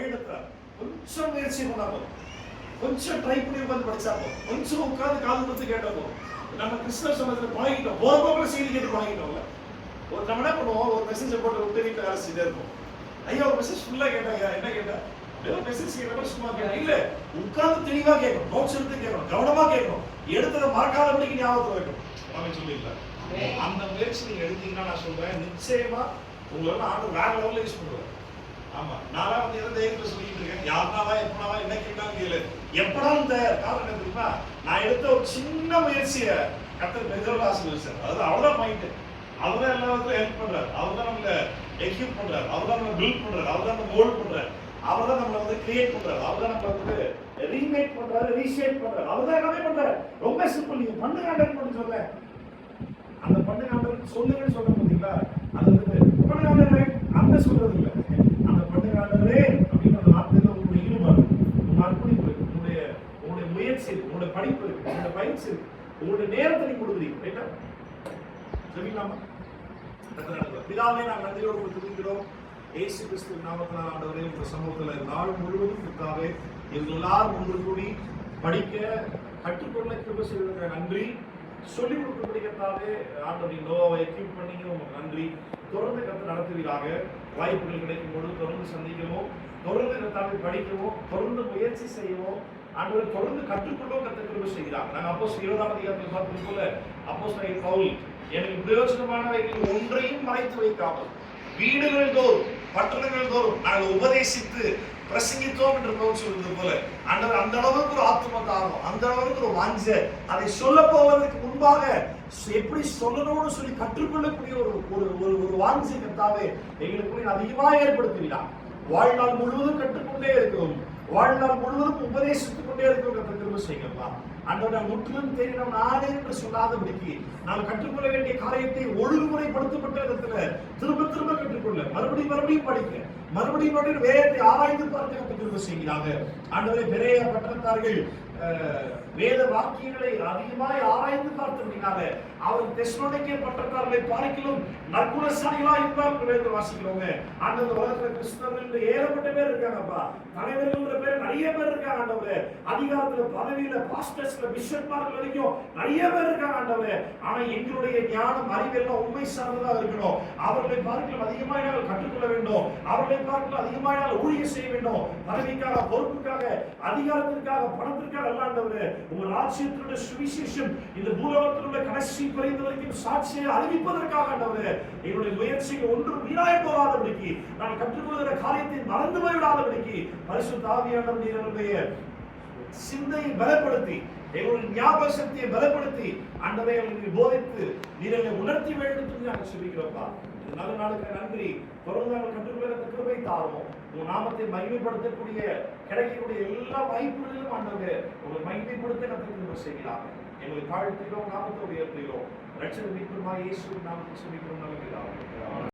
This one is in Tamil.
நடத்துறாரு கொஞ்சம் முயற்சி பண்ணா போதும். கொஞ்சம் ட்ரை பண்ணி உட்காந்து படிச்சா போதும். கொஞ்சம் உட்காந்து காது கொடுத்து கேட்டா போதும். நம்ம கிறிஸ்தவ சமயத்துல பழகிட்டோம் போக்குல செய்தி கேட்டு பழகிட்டோம்ல ஒரு நம்ம என்ன பண்ணுவோம்? ஒரு மெசேஜ் போட்டு விட்டு வீட்டுல வேலை செஞ்சுட்டே இருப்போம். ஐயா ஒரு மெசேஜ் ஃபுல்லா கேட்டாங்க என்ன கேட்டா? மெசேஜ் கேட்கணும் சும்மா கேட்டா. இல்ல உட்கார்ந்து தெளிவா கேட்கணும். நோட்ஸ் எடுத்து கேட்கணும். கவனமா கேட்கணும். எடுத்ததை மறக்காதபடிக்கு ஞாபகத்துல வைக்கணும். அவன் சொல்லிடல அந்த முயற்சி நீங்க எடுத்தீங்கன்னா நான் சொல்றேன் நிச்சயமா உங்களால ஆண்டு வேற லெவல்ல யூஸ் பண்ணுவார். ஆமா நான் வந்து எதை தைரியத்துல சொல்லிட்டு இருக்கேன்? யாருனாவா எப்பனாவா என்ன கேட்டாலும் கேளு. எப்படாலும் தயார் காரணம் என்ன தெரியுமா? நான் எடுத்த ஒரு சின்ன முயற்சியை கத்தர் பெரிதோட சார் அதாவது அவ்வளவுதான் பாயிண்ட் அவர் தான் எல்லாத்துக்கும் ஹெல்ப் பண்றாரு. அவர் தான் நம்மள எக்யூப் பண்றாரு. அவர் தான் நம்மள பில்ட் பண்றாரு. அவர் தான் நம்ம ஹோல்ட் பண்றாரு. அவர் தான் நம்மள வந்து கிரியேட் பண்றாரு. அவர் தான் நம்மள வந்து ரீமேக் பண்றாரு ரீஷேப் பண்றாரு. அவர் தான் எல்லாமே பண்றாரு. ரொம்ப சிம்பிள் நீங்க பண்ணுங்க ஆண்டர் பண்ணி சொல்றேன். அந்த பண்ணுங்க ஆண்டர் சொல்லுங்கன்னு சொல்ற பாத்தீங்களா அது வந்து பண்ணுங்க ஆண்டரே அந்த சொல்றது இல்ல அந்த பண்ணுங்க ஆண்டரே அப்படின்ற அந்த வார்த்தையில உங்களுடைய ஈடுபாடு உங்க அர்ப்பணிப்பு இருக்கு உங்களுடைய உங்களுடைய உங்களோட படிப்பு இருக்கு உங்களோட பயிற்சி இருக்கு உங்களோட நேரத்தை நீங்க கொடுக்குறீங்க ரைட்டா ஜெபிக்கலாமா பிதாவே நான் நன்றியோடு உங்களுக்கு துதிக்கிறோம். இயேசு கிறிஸ்து நாமத்தினால் ஆண்டவரே உங்க சமூகத்தில் நாள் முழுவதும் பிதாவே இவங்க எல்லாரும் ஒன்று கூடி படிக்க கற்றுக்கொள்ள கிருபை செய்வதற்கு நன்றி. சொல்லி கொடுக்கக்கூடியதாவே ஆண்டவரை நோவை எக்யூப் பண்ணீங்க உங்களுக்கு நன்றி. தொடர்ந்து கற்று நடத்துவீராக. வாய்ப்புகள் கிடைக்கும் பொழுது தொடர்ந்து சந்திக்கவும் தொடர்ந்து கத்தாவை படிக்கவும் தொடர்ந்து முயற்சி செய்யவும் ஆண்டவரை தொடர்ந்து கற்றுக்கொள்ளவும் கத்த கிருப செய்கிறார். நாங்கள் அப்போ இருபதாம் அதிகாரத்தில் பார்த்தது போல அப்போ பவுல் எனக்கு பிரயோஜனமானவைகள் ஒன்றையும் மறைத்து வைக்காமல் வீடுகள் தோறும் பட்டணங்கள் தோறும் நாங்கள் உபதேசித்து பிரசங்கித்தோம் என்று பவுல் சொல்வது போல ஆண்டவர் அந்த அளவுக்கு ஒரு ஆத்ம தாரம் அந்த அளவுக்கு ஒரு வாஞ்ச அதை சொல்ல போவதற்கு முன்பாக எப்படி சொல்லணும்னு சொல்லி கற்றுக்கொள்ளக்கூடிய ஒரு ஒரு ஒரு ஒரு வாஞ்சை கத்தாவே எங்களுக்கு அதிகமாக ஏற்படுத்துகிறார். வாழ்நாள் முழுவதும் கற்றுக்கொண்டே இருக்கிறோம் வாழ்நாள் முழுவதும் உபதேசித்துக் கொண்டே இருக்கிறோம் கத்த திரும்ப செய்யலாம் அன்றோட முற்றிலும் தெரியும் நானே என்று சொல்லாதபடிக்கு நாம் கற்றுக்கொள்ள வேண்டிய காரியத்தை ஒழுங்குமுறைப்படுத்தப்பட்ட இடத்துல திரும்ப திரும்ப கற்றுக்கொள்ள மறுபடியும் மறுபடியும் படிக்க மறுபடியும் மறுபடியும் வேதத்தை ஆராய்ந்து பார்த்து கற்று செய்கிறாங்க ஆண்டவரை பெரிய பட்டத்தார்கள் அஹ், வேத வாக்கியங்களை அதிகமாய் ஆராய்ந்து பார்த்தபடினால அவர் தெஸ்லோனிக்கே பட்டத்தார்களை பார்க்கிலும் நற்குணசாலிகளா இருந்தால் என்று வாசிக்கிறோங்க. ஆண்டவர் உலகத்துல கிறிஸ்தவர்கள் ஏகப்பட்ட பேர் இருக்காங்கப்பா. தலைவர்கள்ன்ற பேர் நிறைய பேர் இருக்காங்க ஆண்டவரே. அதிகாரத்துல பதவியில பாஸ்டர்ஸ்ல பிஷப்மார்கள் வரைக்கும் நிறைய பேர் இருக்காங்க ஆண்டவரே. ஆனா எங்களுடைய ஞானம் அறிவெல்லாம் உண்மை சார்ந்ததா இருக்கணும். அவர்களை பார்க்கலாம் அதிகமாக நாங்கள் கற்றுக்கொள்ள வேண்டும். அவர்களை பார்க்கலாம் அதிகமாக நாங்கள் ஊழியம் செய்ய வேண்டும். பதவிக்காக பொறுப்புக்காக அதிகாரத்திற்காக பணத்திற்காக அல்லாண்டவர் உங்கள் ஆட்சியத்தினுடைய சுவிசேஷம் இந்த பூலோகத்தில் உள்ள கடைசி குறைந்த வரைக்கும் சாட்சியை அறிவிப்பதற்காக ஆண்டவரே எங்களுடைய முயற்சிகள் ஒன்றும் வீணாய் போகாதபடிக்கு நான் கற்றுக்கொள்கிற காரியத்தை மறந்து போய்விடாதபடிக்கு பரிசுத்த ஆவியானவர் நீங்களுடைய சிந்தையை பலப்படுத்தி எங்களுடைய ஞாபக சக்தியை பலப்படுத்தி அண்டவை எங்களுக்கு போதித்து நீரை உணர்த்தி வேண்டும் நாங்கள் சொல்லிக்கிறோம்ப்பா நல்ல நாளுக்கு நன்றி. தொடர்ந்து நாங்கள் கற்றுக்கொள்ள கிருபை தாரோம். உங்கள் நாமத்தை மகிமைப்படுத்தக்கூடிய கிடைக்கக்கூடிய எல்லா வாய்ப்புகளிலும் ஆண்டவரே உங்களை மகிமைப்படுத்த கற்றுக்கிற செய்கிறாங்க எங்களை தாழ்த்துகிறோம் நாமத்தை உயர்த்துகிறோம். ரட்சக மீட்புமா இயேசு நாமத்தை சொல்லிக்கிறோம் நல்ல